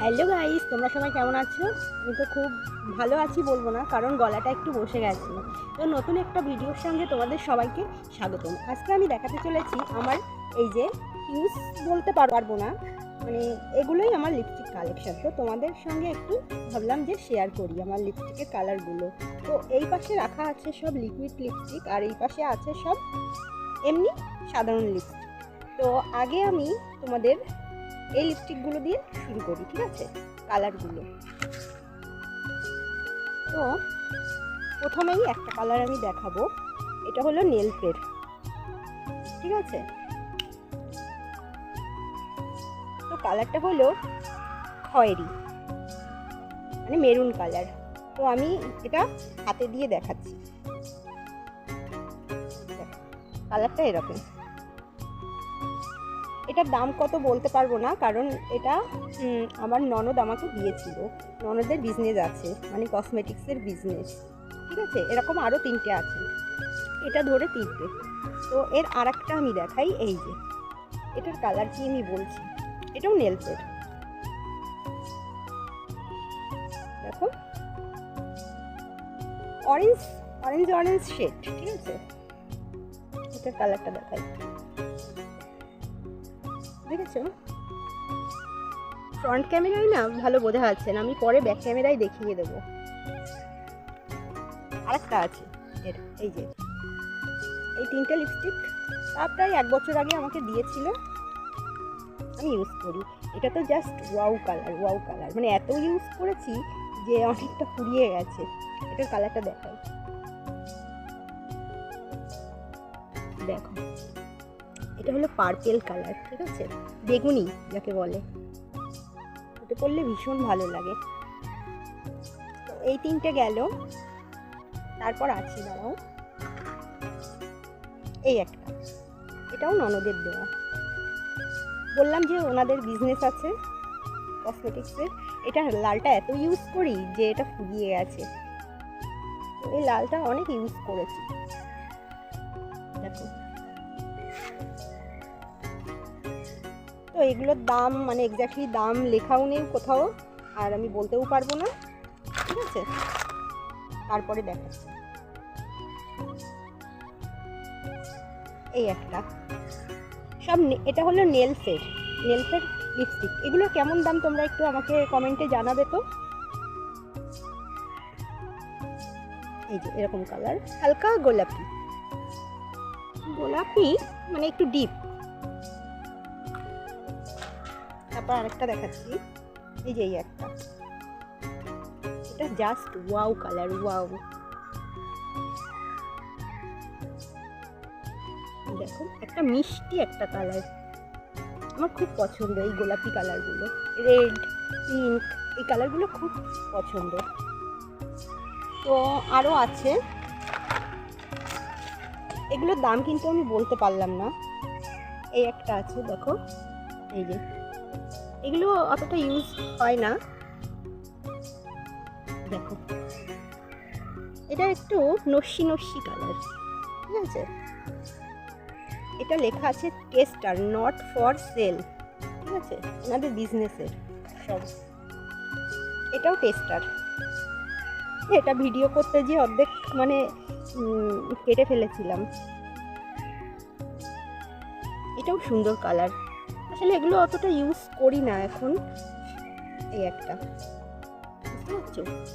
Hello guys তোমরা সবাই কেমন আছো? আমি তো খুব ভালো আছি বলব না, কারণ গলাটা একটু বসে গেছে। তো নতুন একটা ভিডিওর সঙ্গে তোমাদের সবাইকে স্বাগতম। আজকে আমি দেখাতে চলেছি আমার এই যে ইউজ বলতে পারব না মানে এগুলোই আমার লিপস্টিক কালেকশন তো তোমাদের সঙ্গে একটু ভাবলাম যে শেয়ার করি আমার লিপস্টিকের কালারগুলো তো এই পাশে রাখা আছে সব লিকুইড লিপস্টিক আর এই পাশে আছে সব এমনি সাধারণ লিপস্টিক তো আগে আমি তোমাদের এই লিপস্টিকগুলো দিয়ে শুরু করি, ঠিক আছে? কালারগুলো তো, প্রথমেই একটা কালার আমি দেখাবো। এটা হলো নেলপের ঠিক আছে? তো কালারটা হলো খয়েরি। মানে মেরুন কালার তো আমি এটা হাতে দিয়ে দেখাচ্ছি। কালারটা এরকম। এটার দাম কত বলতে পারব না, কারণ এটা আমার ননদ আমাকে দিয়েছিল। ননদের বিজনেস আছে মানে কসমেটিক্সের বিজনেস ঠিক আছে? এরকম আরও তিনটে আছে। এটা ধরে তিনটে। তো এর আর আমি দেখাই, এই যে। এটার কালার কি আমি বলছি? এটাও নেলপের দেখো। অরেঞ্জ অরেঞ্জ অরেঞ্জ শেড ঠিক আছে? এটার কালারটা দেখাই। দেখেছ? ফ্রন্ট ক্যামেরায় না ভালো বোঝা যাচ্ছে না। আমি পরে ব্যাক ক্যামেরায় দেখিয়ে দেবো। আরেকটা আছে, এর, এই যে। এই তিনটে লিপস্টিক তা প্রায় এক বছর আগে আমাকে দিয়েছিল। আমি ইউজ করি। এটা তো just wow colour wow colour মানে এত ইউজ করেছি যে অনেকটা ফুরিয়ে গেছে। এটার কালারটা দেখাই। দেখো। এটা হলো পার্পেল কালার ঠিক আছে? বেগুনি, যাকে বলে। ওটা করলে ভীষণ ভালো লাগে। এই তিনটে গেল। তারপর আছে, দাঁড়াও। এই একটা। এটাও ননদের দেওয়া। বললাম যে ওনাদের বিজনেস আছে কসমেটিক্সের এটা লালটা এত ইউজ করি যে এটা ফুরিয়ে গেছে। এই লালটা অনেক ইউজ করেছি। দেখো। তো এগুলোর দাম মানে এক্স্যাক্টলি দাম লেখাও নেই কোথাও, আর আমি বলতেও পারব না, ঠিক আছে? তারপরে দেখাচ্ছি। এই একটা। সব এটা হলো নেলসের নেলসের লিপস্টিক এগুলো কেমন দাম তোমরা একটু আমাকে কমেন্টে জানাবে তো? এই যে এরকম কালার হালকা গোলাপি। গোলাপি মানে একটু ডিপ তারপর আরেকটা দেখাচ্ছি। এই যে এই একটা। এটা জাস্ট ওয়াও কালার ওয়াও দেখো একটা মিষ্টি একটা কালার আমার খুব পছন্দ এই গোলাপি কালারগুলো রেড পিঙ্ক এই কালারগুলো খুব পছন্দ। তো আরও আছে। এগুলোর দাম কিন্তু আমি বলতে পারলাম না। এই একটা আছে, দেখো। এই যে। এগুলো অতটা ইউজ হয় না। দেখো। এটা একটু নস্যি নস্যি কালার ঠিক আছে? এটা লেখা আছে টেস্টার নট ফর সেল ঠিক আছে? ওনাদের বিজনেসের সব। এটাও টেস্টার এটা ভিডিও করতে গিয়ে অর্ধেক মানে কেটে ফেলেছিলাম। এটাও সুন্দর কালার আসলে এগুলো অতটা ইউজ করি না এখন। এই একটা। বুঝতে পারছ?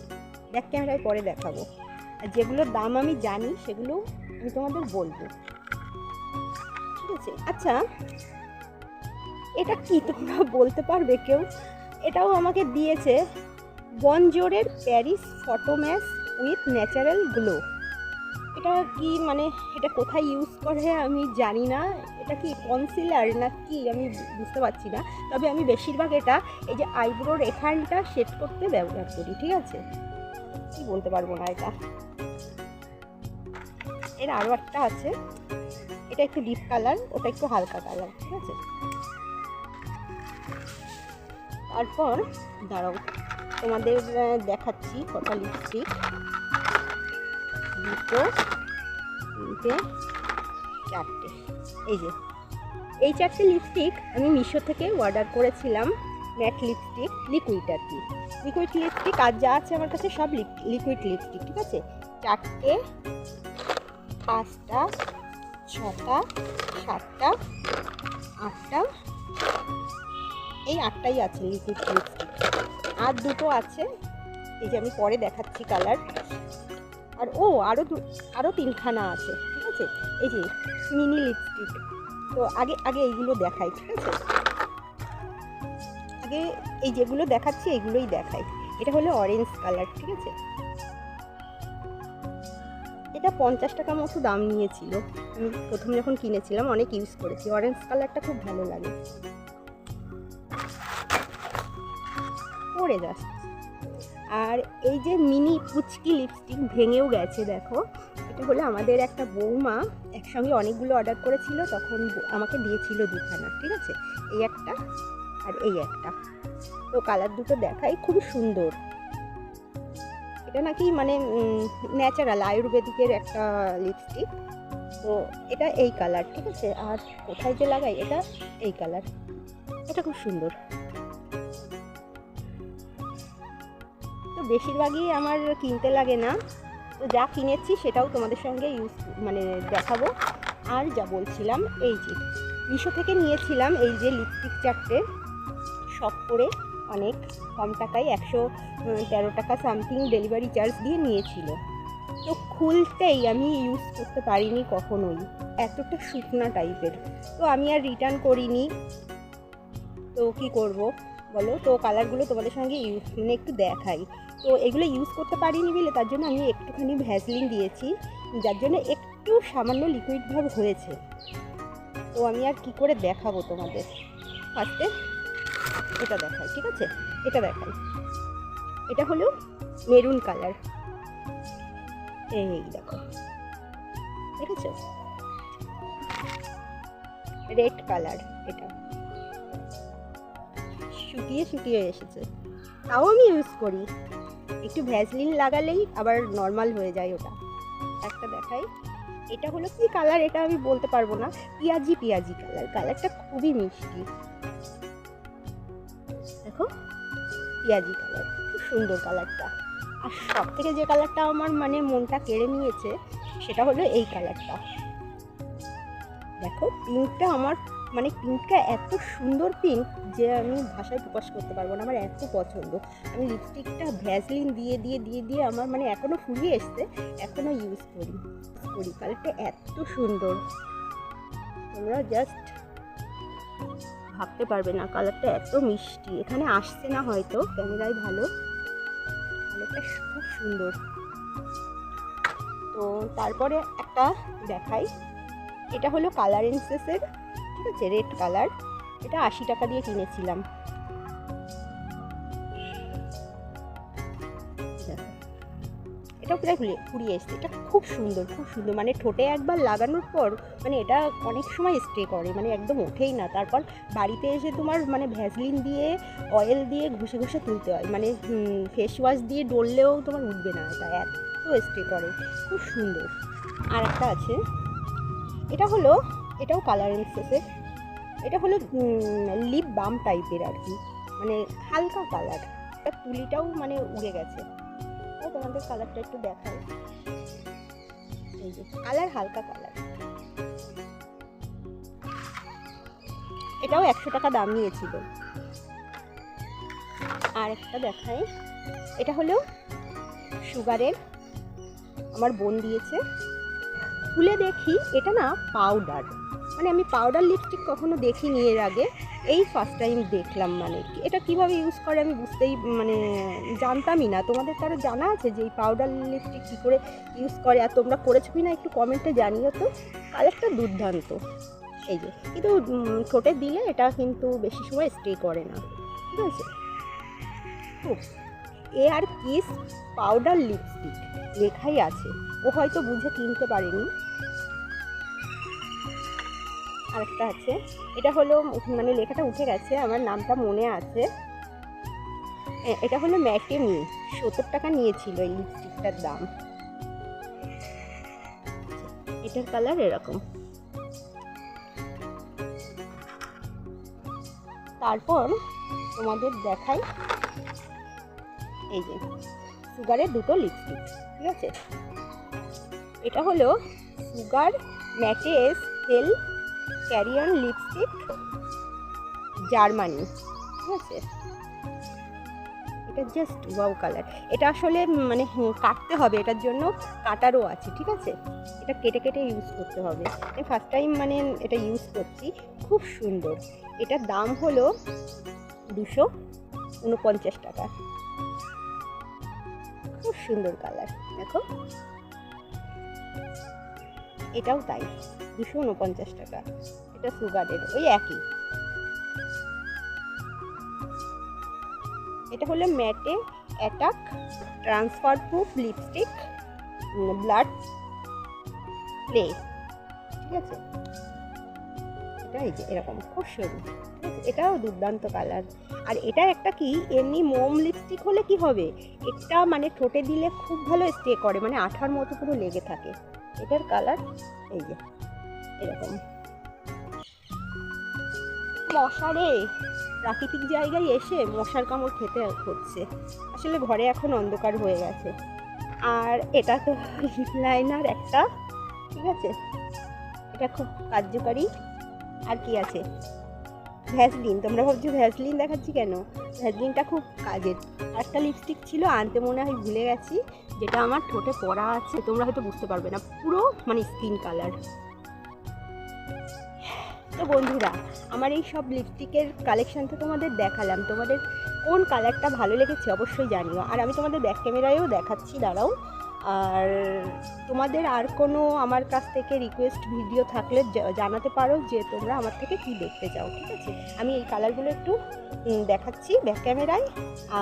ব্যাক ক্যামেরায় পরে দেখাবো। আর যেগুলোর দাম আমি জানি, সেগুলো আমি তোমাদের বলব। ঠিক আছে? আচ্ছা এটা কি তোমরা বলতে পারবে কেউ? এটাও আমাকে দিয়েছে। বনজোরের প্যারিস ফটোম্যাস উইথ ন্যাচারাল গ্লো। এটা কি মানে এটা কোথায় ইউজ করে আমি জানি না। এটা কি কনসিলার না কি আমি বুঝতে পারছি না। তবে আমি বেশিরভাগ এটা এই যে আইব্রোর এখানটা সেট করতে ব্যবহার করি, ঠিক আছে? কি বলতে পারব না এটা? এর আরও একটা আছে। এটা একটু ডিপ কালার ওটা একটু হালকা কালার ঠিক আছে? তারপর, দাঁড়াও, তোমাদের দেখাচ্ছি কটা লিপস্টিক দুটো, তিনটে, চারটে। এই যে, এই চারটে লিপস্টিক আমি মিশো থেকে অর্ডার করেছিলাম ম্যাট লিপস্টিক লিকুইড আর কি। লিকুইড লিপস্টিক আর যা আছে আমার কাছে সব লিকুইড লিপস্টিক ঠিক আছে? চারটে, পাঁচটা, ছটা, সাতটা, আটটা, এই আটটাই আছে লিকুইড লিপস্টিক আর দুটো আছে, এই যে আমি পরে দেখাচ্ছি কালার আর ও আরও দু আরও তিনখানা আছে, ঠিক আছে? এই যে মিনি লিপস্টিক তো আগে আগে এইগুলো দেখাই, ঠিক আছে? আগে এই যেগুলো দেখাচ্ছি, এইগুলোই দেখাই। এটা হলো অরেঞ্জ কালার ঠিক আছে? এটা পঞ্চাশ টাকা মতো দাম নিয়েছিল। আমি প্রথম যখন কিনেছিলাম, অনেক ইউজ করেছি। অরেঞ্জ কালারটা খুব ভালো লাগে। পরে যাচ্ছে। আর এই যে মিনি পুচকি লিপস্টিক ভেঙেও গেছে, দেখো। এটা হলো আমাদের একটা বৌমা, একসঙ্গে অনেকগুলো অর্ডার করেছিল, তখন আমাকে দিয়েছিল দুখানা, ঠিক আছে? এই একটা আর এই একটা। তো কালার দুটো দেখাই খুব সুন্দর। এটা নাকি মানে ন্যাচারাল আয়ুর্বেদিকের একটা লিপস্টিক তো এটা এই কালার ঠিক আছে? আর কোথায় যে লাগাই, এটা এই কালার এটা খুব সুন্দর। বেশিরভাগই আমার কিনতে লাগে না। তো যা কিনেছি সেটাও তোমাদের সঙ্গে ইউজ মানে দেখাবো। আর যা বলছিলাম, এই যে মিশো থেকে নিয়েছিলাম এই যে লিপস্টিক চারটে। শপ করে অনেক কম টাকায় একশো তেরো টাকা সামথিং ডেলিভারি চার্জ দিয়ে নিয়েছিল। তো খুলতেই আমি ইউজ করতে পারিনি কখনোই। এতটা শুকনা টাইপের তো আমি আর রিটার্ন করিনি। তো কি করব বলো? তো কালারগুলো তোমাদের সঙ্গে ইউজ মানে একটু দেখাই। তো এগুলো ইউজ করতে পারিনি বলে তার জন্য আমি একটুখানি ভ্যাসলিন দিয়েছি, যার জন্য একটু সামান্য লিকুইড ভাব হয়েছে। তো আমি আর কি করে দেখাবো তোমাদের? ফার্স্টে এটা দেখাই, ঠিক আছে? এটা দেখাই। এটা হলো মেরুন কালার এই দেখো। ঠিক আছে রেড কালার এটা। শুকিয়ে শুকিয়ে এসেছে। তাও আমি ইউজ করি। একটু ভ্যাসলিন লাগালেই আবার নর্মাল হয়ে যায় ওটা। একটা দেখাই। এটা হলো কি কালার এটা আমি বলতে পারব না। পিয়াজি পিয়াজি কালার কালারটা খুবই মিষ্টি। দেখো, পিয়াজি কালার খুব সুন্দর কালারটা আর সব থেকে যে কালারটা আমার মানে মনটা কেড়ে নিয়েছে, সেটা হলো এই কালারটা দেখো পিঙ্কটা আমার মানে পিঙ্কটা এত সুন্দর পিঙ্ক যে আমি ভাষায় প্রকাশ করতে পারব না, আমার এত পছন্দ। আমি লিপস্টিকটা ভ্যাসলিন দিয়ে দিয়ে দিয়ে দিয়ে আমার মানে এখনও ফুরিয়ে এসছে এখনও ইউজ করি করি। কালারটা এত সুন্দর। তোমরা জাস্ট ভাবতে পারবে না কালারটা এত মিষ্টি। এখানে আসছে না হয়তো, ক্যামেরায় ভালো। কালারটা খুব সুন্দর। তো তারপরে একটা দেখাই। এটা হলো কালার ইনসেসের ঠিক আছে রেড কালার। এটা আশি টাকা দিয়ে কিনেছিলাম। এটা প্রায় ফুরিয়ে এসছে। এটা খুব সুন্দর খুব সুন্দর। মানে ঠোঁটে একবার লাগানোর পর মানে এটা অনেক সময় স্টে করে মানে একদম ওঠেই না। তারপর বাড়িতে এসে তোমার মানে ভ্যাসলিন দিয়ে অয়েল দিয়ে ঘষে ঘষে তুলতে হয়। মানে ফেস ওয়াশ দিয়ে ডললেও তোমার উঠবে না এটা। এত স্টে করে। খুব সুন্দর। আর একটা আছে। এটা হলো এটাও কালার এসেসের এটা হলো লিপ বাম টাইপের আর কি। মানে হালকা কালার এটা তুলিটাও মানে উড়ে গেছে। তোমাদের কালারটা একটু দেখাই। কালার হালকা কালার এটাও একশো টাকা দাম নিয়েছিল। আর একটা দেখাই। এটা হলো সুগারের আমার বোন দিয়েছে। খুলে দেখি, এটা না পাউডার মানে আমি পাউডার লিপস্টিক কখনো দেখিনি এর আগে। এই ফার্স্ট টাইম দেখলাম মানে। এটা কীভাবে ইউজ করে আমি বুঝতেই মানে জানতামই না। তোমাদের কারও জানা আছে যে এই পাউডার লিপস্টিক কী করে ইউজ করে? আর তোমরা করেছ কি না একটু কমেন্টে জানিও তো। কালারটা দুর্দান্ত। এই যে, কিন্তু ঠোঁটে দিলে এটা কিন্তু বেশি সময় স্টে করে না। ঠিক আছে? A R kiss powder lipstick লেখাই আছে। ও হয়তো বুঝে কিনতে পারেনি। আরেকটা আছে। এটা হলো মানে লেখাটা উঠে গেছে, আমার নামটা মনে আছে। এটা হলো ম্যাটেমি সত্তর টাকা নিয়েছিল এই লিপস্টিকটার দাম। এটার কালার এরকম। তারপর তোমাদের দেখাই এই যে সুগারের দুটো লিপস্টিক ঠিক আছে? এটা হলো সুগার ম্যাটেস তেল ক্যারিয়ন লিপস্টিক জার্মানি ঠিক আছে? এটা জাস্ট ওয়াও কালার এটা আসলে মানে কাটতে হবে, এটার জন্য কাটারও আছে, ঠিক আছে? এটা কেটে কেটে ইউজ করতে হবে। আমি ফার্স্ট টাইম মানে এটা ইউজ করছি, খুব সুন্দর। এটার দাম হলো দুশো উনপঞ্চাশ টাকা। খুব সুন্দর কালার দেখো। এটাও তাই, দুশো উনপঞ্চাশ টাকা। এটা সুগারের, ওই একই। এটা হলো matte attack, transfer proof lipstick blood play. ঠিক আছে? এটা এই যে, এরকম, খুব সরু এটাও দুর্দান্ত কালার। আর এটা একটা কি, এমনি মোম লিপস্টিক হলে কি হবে? এটা মানে ঠোঁটে দিলে খুব ভালো স্টে করে মানে আঠার মতো পুরো লেগে থাকে। এটার কালার এই যে, এরকম। মশারে প্রাকৃতিক জায়গায় এসে মশার কামড় খেতে হচ্ছে। আসলে ঘরে এখন অন্ধকার হয়ে গেছে। আর এটা তো লাইনার একটা, ঠিক আছে? এটা খুব কার্যকারী। আর কি আছে? ভ্যাসলিন তোমরা ভাবছ ভ্যাসলিন দেখাচ্ছি কেন? ভ্যাসলিনটা খুব কাজের। একটা লিপস্টিক ছিল, আনতে মনে হয় ভুলে গেছি, যেটা আমার ঠোঁটে পড়া আছে, তোমরা হয়তো বুঝতে পারবে না। পুরো মানে স্কিন কালার তো বন্ধুরা, আমার এই সব লিপস্টিকের কালেকশন তো তোমাদের দেখালাম। তোমাদের কোন কালারটা ভালো লেগেছে অবশ্যই জানিও। আর আমি তোমাদের ব্যাক ক্যামেরায়ও দেখাচ্ছি, দাঁড়াও। আর তোমাদের আর কোনো আমার কাছ থেকে রিকোয়েস্ট ভিডিও থাকলে জানাতে পারো যে তোমরা আমার থেকে কি দেখতে চাও, ঠিক আছে? আমি এই কালারগুলো একটু দেখাচ্ছি ব্যাক ক্যামেরায়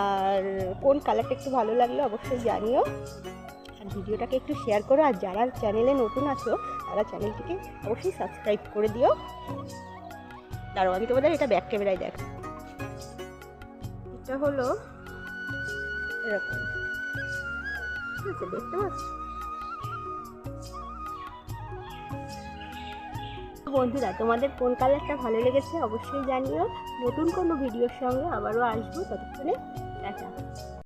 আর কোন কালারটা একটু ভালো লাগলে অবশ্যই জানিও। আর ভিডিওটাকে একটু শেয়ার করো। আর যারা চ্যানেলে নতুন আছো, তারা চ্যানেলটিকে অবশ্যই সাবস্ক্রাইব করে দিও। দাঁড়াও, আমি তোমাদের এটা ব্যাক ক্যামেরায় দেখ এটা হলো, এরকম। আছে দেখতে পাচ্ছ বন্ধুরা, তোমাদের কোন কালারটা ভালো লেগেছে অবশ্যই জানিও। নতুন কোনো ভিডিওর সঙ্গে আবারও আসব ততক্ষণে